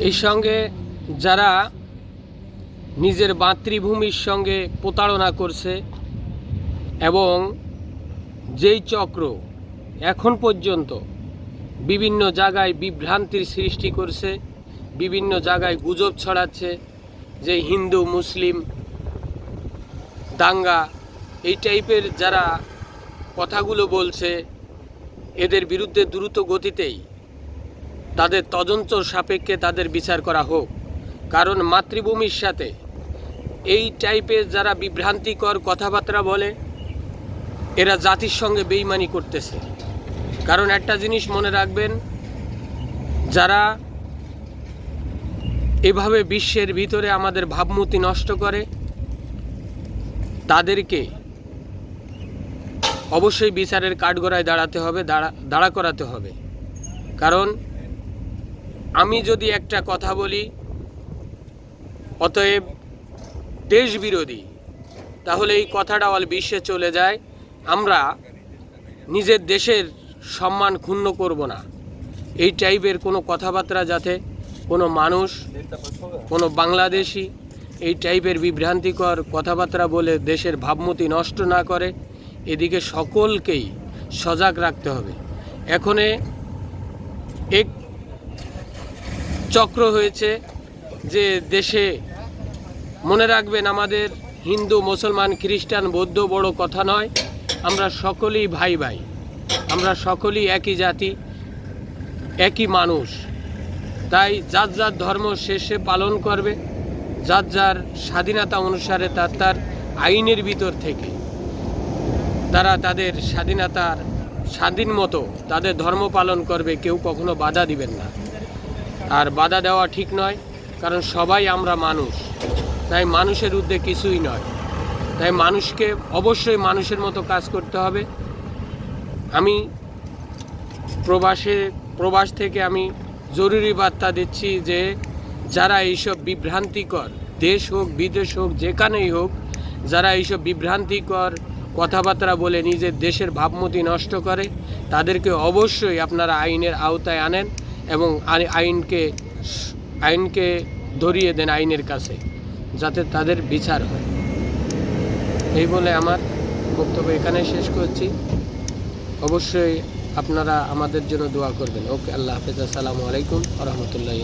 এই সঙ্গে যারা নিজের মাতৃভূমির সঙ্গে প্রতারণা করছে এবং যেই চক্র এখন পর্যন্ত বিভিন্ন জায়গায় বিভ্রান্তির সৃষ্টি করছে, বিভিন্ন জায়গায় গুজব ছড়াচ্ছে যে হিন্দু, মুসলিম, দাঙ্গা, এই টাইপের যারা কথাগুলো বলছে, এদের বিরুদ্ধে দ্রুত গতিতেই তাদের তদন্ত সাপেক্ষে তাদের বিচার করা হোক। কারণ মাতৃভূমির সাথে এই টাইপের যারা বিভ্রান্তিকর কথাবার্তা বলে, এরা জাতির সঙ্গে বেইমানি করতেছে। কারণ একটা জিনিস মনে রাখবেন, যারা এভাবে বিশ্বের ভিতরে আমাদের ভাবমূর্তি নষ্ট করে, তাদেরকে অবশ্যই বিচারের কাঠগড়ায় দাঁড়াতে হবে, দাঁড়া দাঁড়া করাতে হবে। কারণ আমি যদি একটা কথা বলি, অতএব দেশ বিরোধী তাহলে এই কথাটা অল বিশ্বে চলে যায়, আমরা নিজের দেশের সম্মান ক্ষুণ্ণ করব না। এই টাইপের কোনো কথাবার্তা যাতে কোনো মানুষ, কোনো বাংলাদেশি এই টাইপের বিভ্রান্তিকর কথাবার্তা বলে দেশের ভাবমূর্তি নষ্ট না করে, এদিকে সকলকেই সজাগ রাখতে হবে। এখনে এক চক্র হয়েছে যে দেশে মনে রাখবেন আমাদের হিন্দু, মুসলমান, খ্রিস্টান, বৌদ্ধ বড় কথা নয়, আমরা সকলেই ভাই ভাই। আমরা সকলেই একই জাতি, একই মানুষ। তাই যার যার ধর্ম শেষে পালন করবে, যার যার স্বাধীনতা অনুসারে তার তার আইনের ভিতর থেকে তারা তাদের স্বাধীনতার স্বাধীন মতো তাদের ধর্ম পালন করবে, কেউ কখনো বাধা দিবেন না। আর বাধা দেওয়া ঠিক নয়, কারণ সবাই আমরা মানুষ। তাই মানুষের ঊর্ধ্বে কিছুই নয়। তাই মানুষকে অবশ্যই মানুষের মতো কাজ করতে হবে। আমি প্রবাসে, প্রবাস থেকে আমি জরুরি বার্তা দিচ্ছি যে, যারা এইসব বিভ্রান্তিকর, দেশ হোক, বিদেশ হোক, যেখানেই হোক, যারা এইসব বিভ্রান্তিকর কথাবার্তা বলে নিজের দেশের ভাবমূর্তি নষ্ট করে, তাদেরকে অবশ্যই আপনারা আইনের আওতায় আনেন। এবং আই- আইনকে আইনকে ধরিয়ে দেন আইনের কাছে, যাতে তাদের বিচার হয়। এই বলে আমার বক্তব্য এখানে শেষ করছি। অবশ্যই আপনারা আমাদের জন্য দোয়া করবেন। ওকে, আল্লাহ হাফেজ। আসসালামু আলাইকুম রহমতুল্লাহ